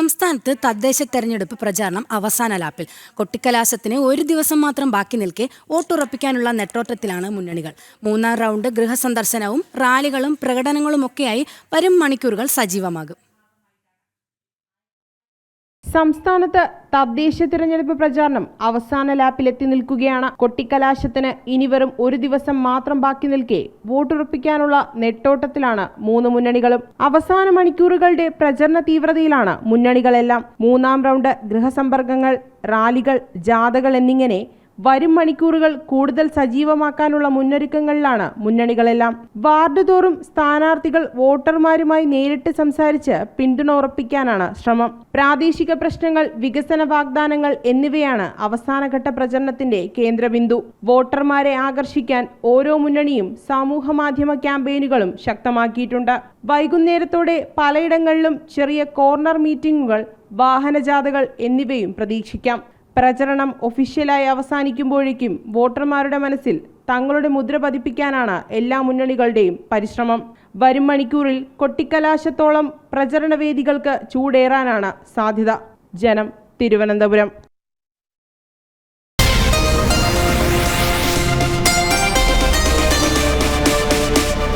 സംസ്ഥാനത്ത് തദ്ദേശ തെരഞ്ഞെടുപ്പ് പ്രചാരണം അവസാന ലാപ്പിൽ. കൊട്ടിക്കലാശത്തിന് ഒരു ദിവസം മാത്രം ബാക്കി നിൽക്കെ വോട്ടുറപ്പിക്കാനുള്ള നെട്ടോട്ടത്തിലാണ് മുന്നണികൾ. മൂന്നാം റൗണ്ട് ഗൃഹസന്ദർശനവും റാലികളും പ്രകടനങ്ങളുമൊക്കെയായി വരും മണിക്കൂറുകൾ സജീവമാകും. സംസ്ഥാനത്ത് തദ്ദേശ തിരഞ്ഞെടുപ്പ് പ്രചാരണം അവസാന ലാപ്പിലെത്തി നിൽക്കുകയാണ്. കൊട്ടിക്കലാശത്തിന് ഇനി വെറും ഒരു ദിവസം മാത്രം ബാക്കി നിൽക്കെ വോട്ടുറപ്പിക്കാനുള്ള നെട്ടോട്ടത്തിലാണ് മൂന്ന് മുന്നണികളും. അവസാന മണിക്കൂറുകളുടെ പ്രചരണ തീവ്രതയിലാണ് മുന്നണികളെല്ലാം. മൂന്നാം റൗണ്ട് ഗൃഹസമ്പർക്കങ്ങൾ റാലികൾ ജാഥകൾ എന്നിങ്ങനെ വരും മണിക്കൂറുകൾ കൂടുതൽ സജീവമാക്കാനുള്ള മുന്നൊരുക്കങ്ങളിലാണ് മുന്നണികളെല്ലാം. വാർഡ് തോറും സ്ഥാനാർത്ഥികൾ വോട്ടർമാരുമായി നേരിട്ട് സംസാരിച്ച് പിന്തുണ ഉറപ്പിക്കാനാണ് ശ്രമം. പ്രാദേശിക പ്രശ്നങ്ങൾ വികസന വാഗ്ദാനങ്ങൾ എന്നിവയാണ് അവസാനഘട്ട പ്രചരണത്തിന്റെ കേന്ദ്രബിന്ദു. വോട്ടർമാരെ ആകർഷിക്കാൻ ഓരോ മുന്നണിയും സാമൂഹ മാധ്യമ ക്യാമ്പയിനുകളും ശക്തമാക്കിയിട്ടുണ്ട്. വൈകുന്നേരത്തോടെ പലയിടങ്ങളിലും ചെറിയ കോർണർ മീറ്റിംഗുകൾ വാഹനജാഥകൾ എന്നിവയും പ്രതീക്ഷിക്കാം. പ്രചരണം ഒഫീഷ്യലായി അവസാനിക്കുമ്പോഴേക്കും വോട്ടർമാരുടെ മനസ്സിൽ തങ്ങളുടെ മുദ്ര പതിപ്പിക്കാനാണ് എല്ലാ മുന്നണികളുടെയും പരിശ്രമം. വരും മണിക്കൂറിൽ കൊട്ടിക്കലാശത്തോളം പ്രചരണവേദികൾക്ക് ചൂടേറാനാണ് സാധ്യത. ജനം തിരുവനന്തപുരം.